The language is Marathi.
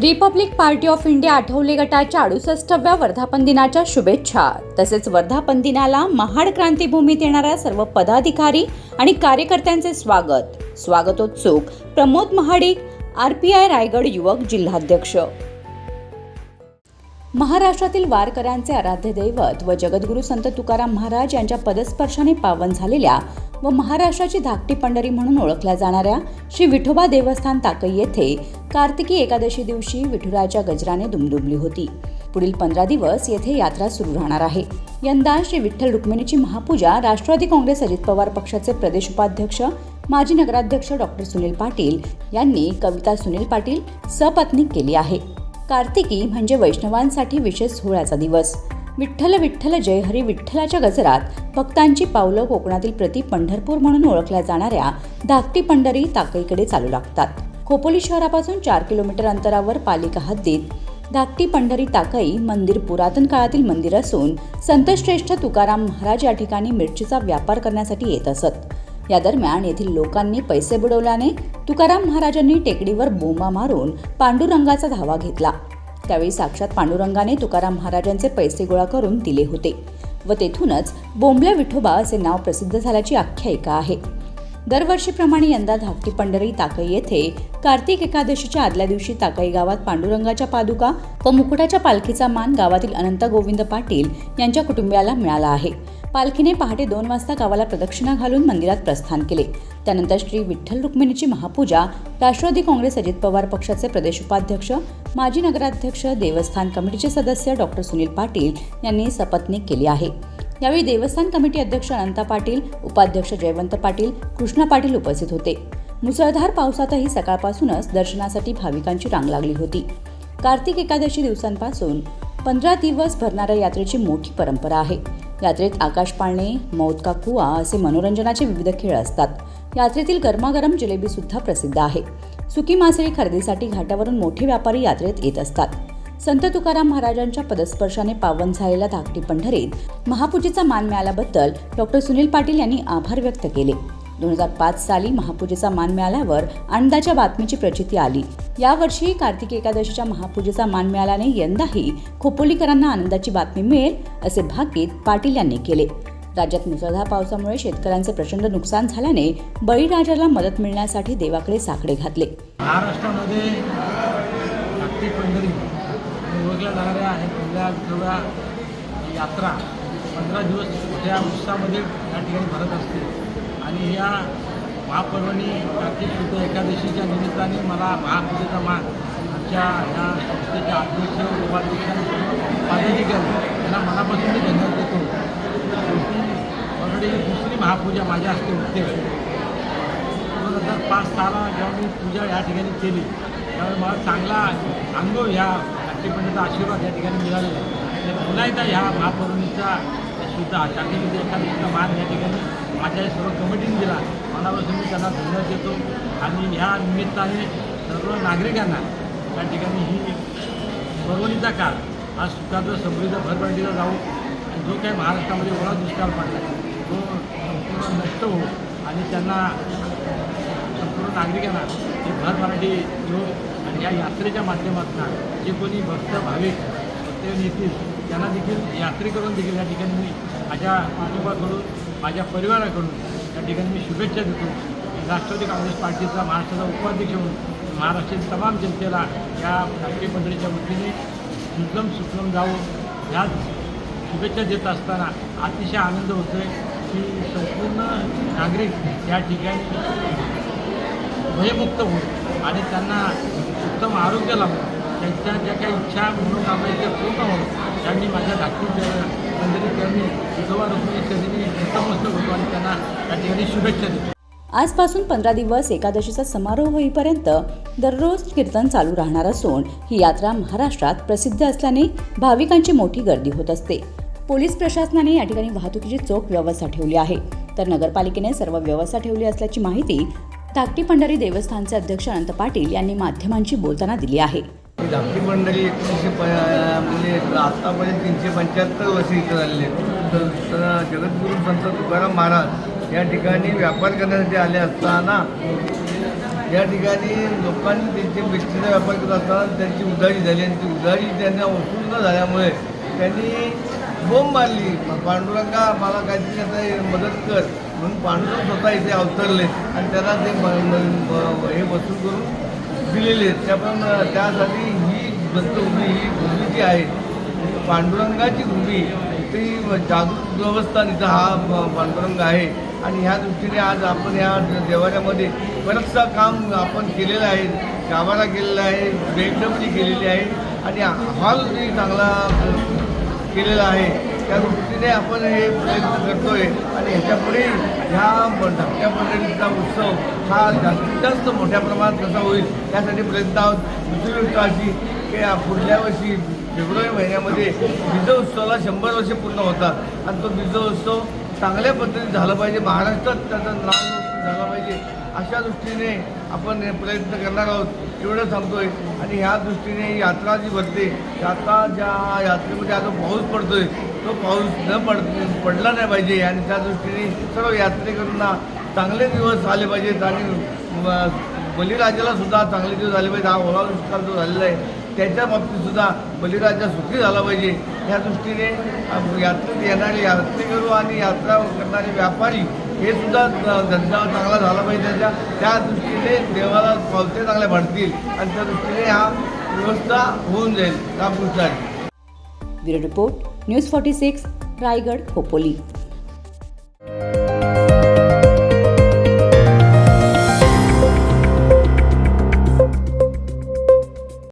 Republic Party of India Athawale गटाच्या अडुसष्टव्या वर्धापन दिनाच्या शुभेच्छा. तसेच वर्धापन दिनाला महाड क्रांतीभूमीत येणाऱ्या सर्व पदाधिकारी आणि कार्यकर्त्यांचे स्वागत. स्वागतोत्सुक Pramod Mahadik R P I Raigad युवक जिल्हाध्यक्ष. महाराष्ट्रातील वारकऱ्यांचे आराध्य दैवत व जगद्गुरू संत तुकाराम महाराज यांच्या पदस्पर्शाने पावन झालेल्या व महाराष्ट्राची धाकटी पंढरी म्हणून ओळखल्या जाणाऱ्या श्री विठोबा देवस्थान ताकई येथे कार्तिकी एकादशी दिवशी विठुराच्या गजराने दुमदुमली होती. पुढील पंधरा दिवस येथे यात्रा सुरू राहणार आहे. यंदा श्री विठ्ठल रुक्मिणीची महापूजा राष्ट्रवादी काँग्रेस अजित पवार पक्षाचे प्रदेश उपाध्यक्ष माजी नगराध्यक्ष डॉक्टर सुनील पाटील यांनी कविता सुनील पाटील सपत्नीक केली आहे. कार्तिकी म्हणजे वैष्णवांसाठी विशेष सोहळ्याचा दिवस. विठ्ठल विठ्ठल जय हरी विठ्ठलाच्या गजरात भक्तांची पावलं कोकणातील प्रति पंढरपूर म्हणून ओळखल्या जाणाऱ्या धाकटी पंढरी ताकईकडे चालू लागतात. खोपोली शहरापासून चार किलोमीटर अंतरावर पालिका हद्दीत. धाकटी पंढरी ताकाई मंदिर पुरातन काळातील मंदिर असून संतश्रेष्ठ तुकाराम महाराज या ठिकाणी मिरचीचा व्यापार करण्यासाठी येत असत. या दरम्यान येथील लोकांनी पैसे बुडवल्याने तुकाराम महाराजांनी टेकडीवर बोंबा मारून पांडुरंगाचा धावा घेतला. त्यावेळी साक्षात पांडुरंगाने तुकाराम महाराजांचे पैसे गोळा करून दिले होते व तेथूनच बोंबल्या विठोबा असे नाव प्रसिद्ध झाल्याची आख्यायिका आहे. दरवर्षीप्रमाणे यंदा धाकटी पंढरी ताकई येथे कार्तिक एकादशीच्या आदल्या दिवशी ताकई गावात पांडुरंगाच्या पादुका व मुकुटाच्या पालखीचा मान गावातील अनंत गोविंद पाटील यांच्या कुटुंबियाला मिळाला आहे. पालखीने पहाटे दोन वाजता गावाला प्रदक्षिणा घालून मंदिरात प्रस्थान केले. त्यानंतर श्री विठ्ठल रुक्मिणीची महापूजा राष्ट्रवादी काँग्रेस अजित पवार पक्षाचे प्रदेश उपाध्यक्ष माजी नगराध्यक्ष देवस्थान कमिटीचे सदस्य डॉक्टर सुनील पाटील यांनी सपत्नीक केली आहे. यावेळी देवस्थान कमिटी अध्यक्ष अनंता पाटील उपाध्यक्ष जयवंत पाटील कृष्णा पाटील उपस्थित होते. मुसळधार पावसातही सकाळपासूनच दर्शनासाठी भाविकांची रांग लागली होती. कार्तिक एकादशी दिवसांपासून पंधरा दिवस भरणाऱ्या यात्रेची मोठी परंपरा आहे. यात्रेत आकाश पाळणे मौत का कुवा असे मनोरंजनाचे विविध खेळ असतात. यात्रेतील गरमागरम जिलेबी सुद्धा प्रसिद्ध आहे. सुकी मासळी खरेदीसाठी घाटावरून मोठे व्यापारी यात्रेत येत असतात. संत तुकाराम महाराजांच्या पदस्पर्शाने पावन झालेल्या धाकटी पंढरीत महापूजेचा मान मिळाल्याबद्दल डॉक्टर सुनील पाटील यांनी आभार व्यक्त केले. दोन हजार पाच साली महापूजेचा मान मिळाल्यावर आनंदाच्या बातमीची प्रचिती आली. यावर्षी कार्तिक एकादशीच्या महापूजेचा मान मिळाल्याने यंदाही खोपोलीकरांना आनंदाची बातमी मिळेल असे भाकीत पाटील यांनी केले. राज्यात मुसळधार पावसामुळे शेतकऱ्यांचे प्रचंड नुकसान झाल्याने बळीराजाला मदत मिळण्यासाठी देवाकडे साकडे घातले. महाराष्ट्रामध्ये ओळखल्या जाणाऱ्या आहेत पहिल्या विठोबा यात्रा पंधरा दिवस मोठ्या उत्साहामध्ये या ठिकाणी भरत असते. आणि या महापर्वणी कार्तिक शुद्ध एकादशीच्या निमित्ताने मला महापूजेचा मान आमच्या ह्या संस्थेच्या अध्यक्ष उपाध्यक्ष पदाधिकारी यांना मनापासून मी धन्यवाद देतो. शेवटी ऑलरेडी दुसरी महापूजा माझ्या हस्ते होते. दोन हजार पाच साला जेव्हा मी पूजा या ठिकाणी केली त्यावेळी मला चांगला अनुभव ह्या नाट्यपंडितचा आशीर्वाद या ठिकाणी मिळालेला आहे. पुन्हा एकदा ह्या महापर्वणीचा सुद्धा शाखेमध्ये एखाद्या मान या ठिकाणी माझ्या सर्व कमिटीने दिला. मनापासून मी त्यांना धन्यवाद देतो. आणि ह्या निमित्ताने सर्व नागरिकांना त्या ठिकाणी ही परवणीचा काळ हा सुखाचा समृद्ध भरभरटीला जाऊ आणि जो काही महाराष्ट्रामध्ये ओळा दुष्काळ पडला तो संपूर्ण नष्ट हो आणि त्यांना संपूर्ण नागरिकांना हे भर मराठी आणि या यात्रेच्या माध्यमातून जे कोणी भक्त भाविक भक्त येतील त्यांना देखील यात्रेकरून देखील या ठिकाणी मी माझ्या कुटुंबाकडून माझ्या परिवाराकडून या ठिकाणी मी शुभेच्छा देतो. राष्ट्रवादी काँग्रेस पार्टीचा महाराष्ट्राचा उपाध्यक्ष म्हणून महाराष्ट्रातील तमाम जनतेला या राष्ट्रीय मंडळीच्या वतीने सुजलम सुफलम जावं ह्याच शुभेच्छा देत असताना अतिशय आनंद होतो आहे की संपूर्ण नागरिक या ठिकाणी भयमुक्त होईल आणि त्यांना उत्तम आरोग्य लाभून त्यांच्या ज्या काही इच्छा मनोकामना त्या पूर्ण होऊन त्यांनी माझ्या धाकटी मंदिरी त्यांनी विधवा रुक्मिणी चरणी नतमस्तक होतो आणि त्यांना त्या ठिकाणी शुभेच्छा देतो. आजपासून पंधरा दिवस एकादशीचा समारोह होईपर्यंत दररोज कीर्तन चालू राहणार असून ही यात्रा महाराष्ट्रात प्रसिद्ध असल्याने भाविकांची मोठी गर्दी होत असते. पोलीस प्रशासनाने या ठिकाणी वाहतुकीची चोख व्यवस्था ठेवली आहे. तर नगरपालिकेने सर्व व्यवस्था ठेवली असल्याची माहिती धाकटी पंढरी देवस्थानचे अध्यक्ष अनंत पाटील यांनी माध्यमांशी बोलताना दिली आहे. धाकटी पंढरी एकोणीसशे प म्हणजे आत्तापर्यंत तीनशे पंच्याहत्तर वर्ष इथं झालेले तर तर जगद्गुरू संत तुकाराम महाराज या ठिकाणी व्यापार करण्यासाठी आले असताना या ठिकाणी लोकांनी त्यांचे मिष्टीचा व्यापार करत असताना त्यांची उधारी झाली आणि ती उधारी त्यांना वसूल न झाल्यामुळे त्यांनी बोंब मारली. पांडुरंगा मला काहीतरी आता मदत कर. म्हणून पांडुरंग स्वतः इथे अवतरले आणि त्याला ते हे वसूल करून दिलेले आहेत. त्याप्रमाणे त्यासाठी ही दत्तभूमी ही भूमी जी आहे म्हणजे पांडुरंगाची भूमी ती जागृत देवस्थान इथं हा पांडुरंग आहे. आणि ह्या दृष्टीने आज आपण या देवाऱ्यामध्ये बरंचसं काम आपण केलेलं आहे. गावाला केलेला आहे बेडडबली केलेली आहे. आणि हॉलही चांगला केलेला आहे. त्या दृष्टीने आपण हे प्रयत्न करतोय. आणि ह्याच्यापुढे ह्या धाकट्या मंडळीचा उत्सव हा जास्तीत जास्त मोठ्या प्रमाणात कसा होईल त्यासाठी प्रयत्न आहोत. दुसरी गोष्ट अशी की या पुढल्या वर्षी फेब्रुवारी महिन्यामध्ये बीजोत्सवाला शंभर वर्ष पूर्ण होतात. आणि तो बीजोत्सव चांगल्या पद्धतीने झाला पाहिजे. महाराष्ट्रात त्याचं नाव झालं अशा दृष्टीने आपण प्रयत्न करणार आहोत. एवढं सांगतोय. आणि ह्या दृष्टीने यात्रा जी भरते यात्रा ज्या यात्रेमध्ये आता पाऊस पडतोय तो पाऊस न पड पडला नाही पाहिजे. आणि त्या दृष्टीने सर्व यात्रेकरूंना चांगले दिवस आले पाहिजेत आणि बलिराजाला सुद्धा चांगले दिवस आले पाहिजे हा ओला दुष्काळ जो झालेला आहे त्याच्या बाबतीत सुद्धा बलिराजा सुखी झाला पाहिजे. या दृष्टीने यात्रेत येणारे यात्रेकरू आणि यात्रा करणारे व्यापारी हे सुद्धा धंदा चांगला झाला पाहिजे त्याच्या. त्या दृष्टीने देवाला पावते चांगल्या भरतील आणि त्या दृष्टीने हा व्यवस्था होऊन जाईल त्या गोष्टी bureau report news forty six Raigad Khopoli.